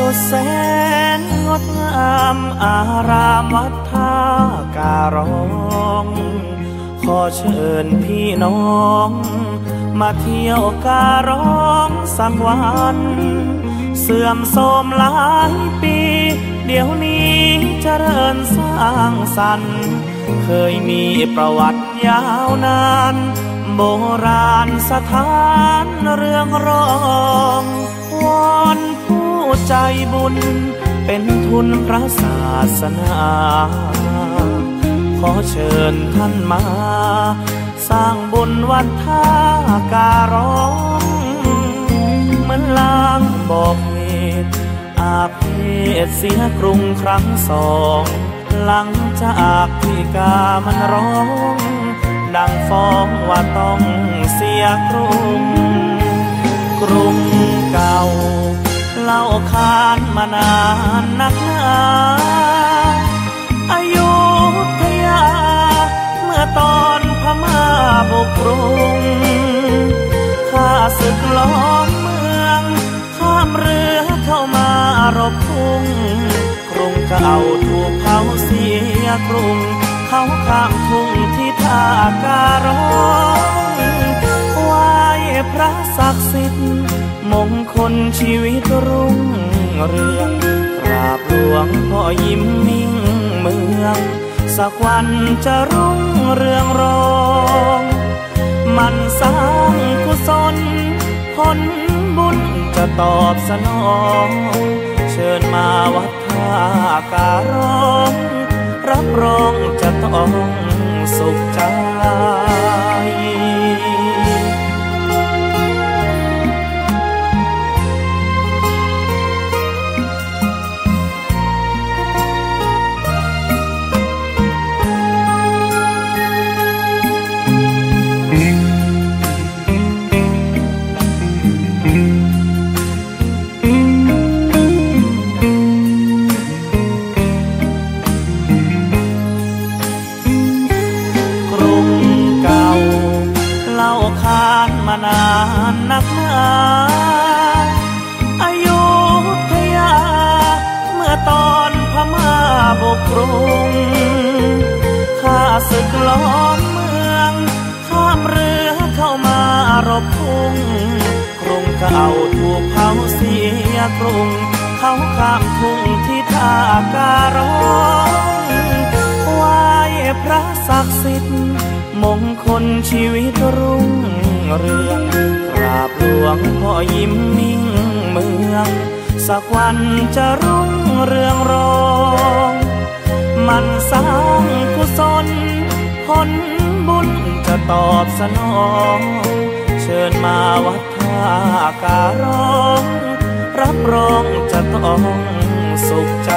สุดแสนงดงามอารามวัดท่าการ้อง ขอเชิญพี่น้อง มาเที่ยวการ้องสักวัน เสื่อมโทมหลายปี เดี๋ยวนี้จเจริญสร้างสรรเคยมีประวัติยาวนาน โบราณสถานเรื่องรองวอน ใจบุญ เป็นทุนพระศาสนา ขอเชิญท่านมา สร้างบุญวัดท่าการ้องเหมือนลางบอกเหตุอาเพศเสียกรุงครั้งสอง หลังจากที่กามันร้อง ดังฟ้องว่าต้องเสียกรุง คานมานานนักหนาอายุทยา เมื่อตอนพม่าบุกรุงข้าศึกล้อมเมือง ข้ามเรือเข้ามารบพุ่งกรุงเก่าถูกเผาเสียกรุง เขาข้ามทุ่งที่ท่าการ้องไหวพระศักดิ์สิทธิ์มงคลชีวิตรุ่ง เรืองกราบหลวงพ่อยิ้มมิ่งเมือง สักวันจะรุ่งเรืองรองมันสร้างกุศลผลบุญจะตอบสนอง เชิญมาวัดท่าการ้อง รับรองจะต้องสุขใจ นักหนาอายุทยา เมื่อตอนพม่าบุกรุงข้าศึกล้อมเมือง ข้ามเรือเข้ามารบพุ่งกรุงเก่าถูกเผาเสียกรุง เขาข้ามทุ่งที่ท่าการ้องไหวพระศักดิ์สิทธิ์มงคลชีวิตรุ่งเรือง วงพ่อยิ้มมิ่งเมือง สักวันจะรุ่งเรืองรองมันสร้างกุศลผลบุญจะตอบสนอง เชิญมาวัดท่าการ้อง รับรองจะต้องสุขใจ